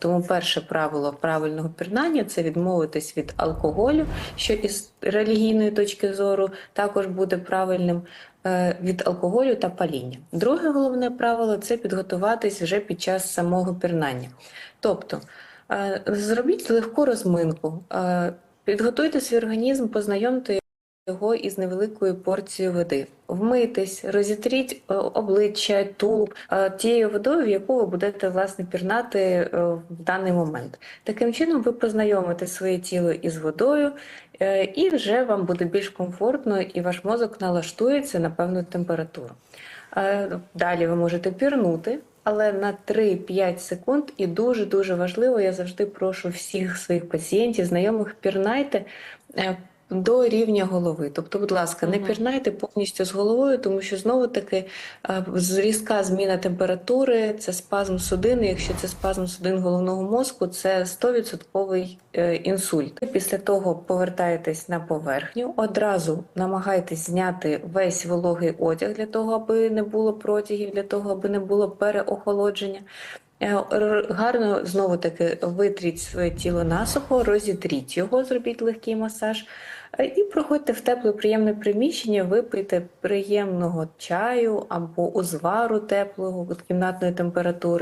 Тому перше правило правильного пірнання це відмовитись від алкоголю, що із релігійної точки зору також буде правильним е, від алкоголю та паління. Друге головне правило це підготуватись вже під час самого пірнання. Тобто е, зробіть легку розминку, е, підготуйте свій організм, познайомте його із невеликою порцією води. Вмитись, розітріть е, обличчя, тулуб е, тією водою, в яку ви будете власне пірнати е, в даний момент. Таким чином, ви познайомите своє тіло із водою, і вже вам буде більш комфортно, і ваш мозок налаштується на певну температуру. Далі ви можете пірнути. Але на 3-5 секунд і дуже дуже важливо, я завжди прошу всіх своїх пацієнтів, знайомих, пірнайте до рівня голови. Тобто, будь ласка, не пірнайте повністю з головою, тому що знову таки е, різка зміна температури, це спазм судини. Якщо це спазм судин головного мозку, це 100% е, інсульт. Після того повертаєтесь на поверхню, одразу намагайтесь зняти весь вологий одяг для того, аби не було протягів, для того, аби не було переохолодження. Е, Гарно знову таки витріть своє тіло насухо, розітріть його, зробіть легкий масаж. е, І проходьте в тепле, приємне приміщення, випийте приємного чаю або узвару теплого від кімнатної температури.